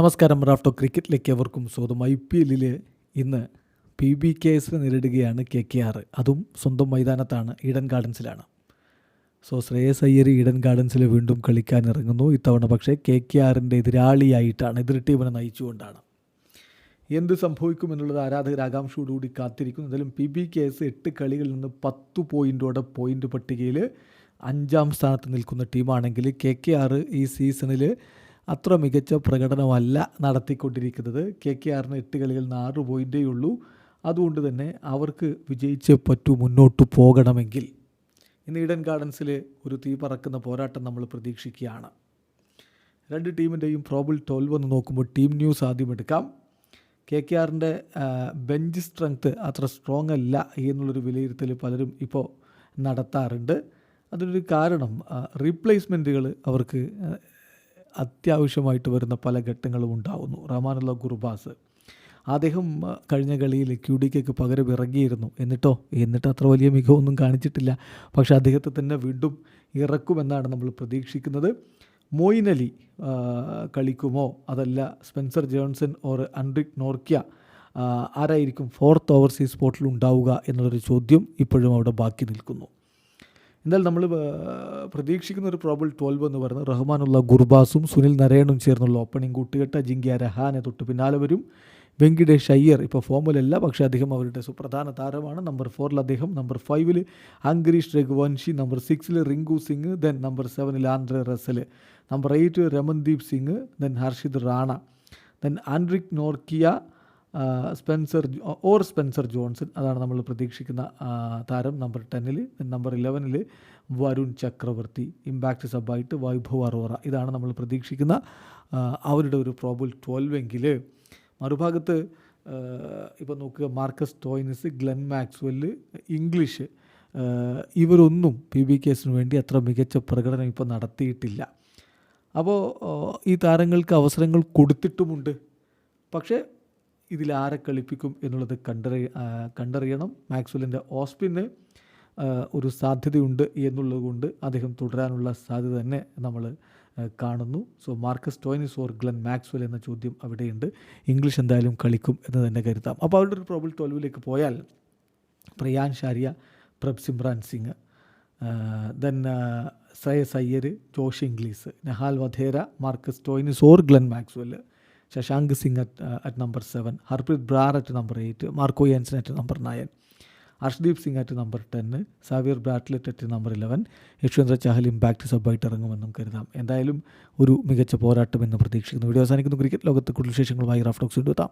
നമസ്കാരം റാഫ്റ്റോ ക്രിക്കറ്റിലേക്ക് അവർക്കും സ്വന്തം ഐ പി എല്ലിൽ ഇന്ന് പി ബി കെ എസിനെ നേരിടുകയാണ് കെ കെ ആർ. അതും സ്വന്തം മൈതാനത്താണ് ഈഡൻ ഗാർഡൻസിലാണ്. സോ ശ്രേയസ് അയ്യർ ഈഡൻ ഗാർഡൻസിൽ വീണ്ടും കളിക്കാൻ ഇറങ്ങുന്നു. ഇത്തവണ പക്ഷേ കെ കെ ആറിന്റെ എതിരാളിയായിട്ടാണ് എതിർ ടീമിനെ നയിച്ചുകൊണ്ടാണ്. എന്ത് സംഭവിക്കും എന്നുള്ളത് ആരാധകർ ആകാംക്ഷയോടുകൂടി കാത്തിരിക്കുന്നു. എന്തായാലും പി ബി കെ എസ് എട്ട് കളികളിൽ നിന്ന് പത്ത് പോയിന്റോടെ പോയിന്റ് പട്ടികയിൽ അഞ്ചാം സ്ഥാനത്ത് നിൽക്കുന്ന ടീമാണെങ്കിൽ കെ കെ ആർ ഈ സീസണിൽ അത്ര മികച്ച പ്രകടനമല്ല നടത്തിക്കൊണ്ടിരിക്കുന്നത്. കെ കെ ആറിന് എട്ട് കളികളിൽ ആറ് പോയിന്റേ ഉള്ളൂ. അതുകൊണ്ട് തന്നെ അവർക്ക് വിജയിച്ചേ പറ്റൂ മുന്നോട്ട് പോകണമെങ്കിൽ. ഇന്ന് ഈഡൻ ഗാർഡൻസിൽ ഒരു തീ പറക്കുന്ന പോരാട്ടം നമ്മൾ പ്രതീക്ഷിക്കുകയാണ്. രണ്ട് ടീമിന്റെയും പ്രോബിൾ ട്വൽവ് എന്ന് നോക്കുമ്പോൾ ടീം ന്യൂസ് ആദ്യം എടുക്കാം. കെ കെ ആറിന്റെ ബെഞ്ച് സ്ട്രെങ്ത്ത് അത്ര സ്ട്രോങ് അല്ല എന്നുള്ളൊരു വിലയിരുത്തൽ പലരും ഇപ്പോൾ നടത്താറുണ്ട്. അതിനൊരു കാരണം റീപ്ലേസ്മെന്റുകൾ അവർക്ക് അത്യാവശ്യമായിട്ട് വരുന്ന പല ഘട്ടങ്ങളും ഉണ്ടാവുന്നു. റഹ്മാനുള്ള ഗുർബാസ്. അദ്ദേഹം കഴിഞ്ഞ കളിയിൽ ക്യു ഡിക്കൊക്കെ പകരം ഇറങ്ങിയിരുന്നു. എന്നിട്ടോ? എന്നിട്ട് അത്ര വലിയ മികവൊന്നും കാണിച്ചിട്ടില്ല. പക്ഷേ അദ്ദേഹത്തെ തന്നെ വീണ്ടും ഇറക്കുമെന്നാണ് നമ്മൾ പ്രതീക്ഷിക്കുന്നത്. മോയിൻ അലി കളിക്കുമോ? അതല്ല Spencer Johnson or Anrich Nortje ആരായിരിക്കും ഫോർത്ത് ഓവർസീസ് സ്പോട്ടിൽ ഉണ്ടാവുക എന്നുള്ളൊരു ചോദ്യം ഇപ്പോഴും അവിടെ ബാക്കി നിൽക്കുന്നു. എന്നാൽ നമ്മൾ പ്രതീക്ഷിക്കുന്ന ഒരു പ്രോബിൾ ട്വൽവ് എന്ന് പറയുന്നത് റഹ്മാനുള്ള ഗുർബാസും സുനിൽ നരയണും ചേർന്നുള്ള ഓപ്പണിംഗ് കൂട്ടുകെട്ട ജിങ്കിയ രഹാനെ തൊട്ട് പിന്നാലെ വരും. വെങ്കിടേഷ് അയ്യർ ഇപ്പോൾ ഫോമിലല്ല പക്ഷേ അദ്ദേഹം അവരുടെ സുപ്രധാന താരമാണ്. നമ്പർ ഫോറിൽ അദ്ദേഹം നമ്പർ ഫൈവിൽ അങ്കരീഷ് രഘുവൻഷി നമ്പർ സിക്സിൽ റിങ്കു സിംഗ് ദെൻ നമ്പർ സെവനിൽ Andre Russell number eight Ramandeep Singh then Harshit Rana then Anrich Nortje Spencer or Spencer Johnson അതാണ് നമ്മൾ പ്രതീക്ഷിക്കുന്ന താരം നമ്പർ ടെന്നിൽ. നമ്പർ ഇലവനിൽ വരുൺ ചക്രവർത്തി ഇമ്പാക്റ്റ് സബായിട്ട് വൈഭവ് അറോറ. ഇതാണ് നമ്മൾ പ്രതീക്ഷിക്കുന്ന അവരുടെ ഒരു പ്രോബിൾ ട്വൽവെങ്കിൽ മറുഭാഗത്ത് ഇപ്പോൾ നോക്കുക Marcus Stoinis Glenn Maxwell Inglis ഇവരൊന്നും പി ബി കേസിന് വേണ്ടി അത്ര മികച്ച പ്രകടനം ഇപ്പോൾ നടത്തിയിട്ടില്ല. അപ്പോൾ ഈ താരങ്ങൾക്ക് അവസരങ്ങൾ കൊടുത്തിട്ടുമുണ്ട്. പക്ഷേ ഇതിൽ ആരെ കളിപ്പിക്കും എന്നുള്ളത് കണ്ടറി കണ്ടറിയണം. മാക്സ്വലിന്റെ ഓസ്പിന് ഒരു സാധ്യതയുണ്ട് എന്നുള്ളതുകൊണ്ട് അദ്ദേഹം തുടരാനുള്ള സാധ്യത തന്നെ നമ്മൾ കാണുന്നു. So Marcus Stoinis or Glenn Maxwell എന്ന ചോദ്യം അവിടെയുണ്ട്. ഇംഗ്ലീഷ് എന്തായാലും കളിക്കും എന്ന് തന്നെ കരുതാം. അപ്പോൾ അവരുടെ ഒരു പ്രോബിൾ ട്വൽവിലേക്ക് പോയാൽ Priyansh Arya Prabhsimran Singh then Shreyas Iyer Josh Inglis Nehal Wadhera Marcus Stoinis or Glenn Maxwell Shashank Singh at at number seven Harpreet Brar at number eight Marco Jansen at number nine Arshdeep Singh at number ten Xavier Bartlett at number eleven Yuzvendra Chahal impact സബായിട്ട് ഇറങ്ങുമെന്നും കരുതാം. എന്തായാലും ഒരു മികച്ച പോരാട്ടം എന്ന് പ്രതീക്ഷിക്കുന്നു. Video അവസാനിക്കുന്നു. Cricket ലോകത്ത് കൂടുതൽ വിശേഷങ്ങളുമായി റഫ്ഡോക്സ് കൊണ്ടുവെത്താം.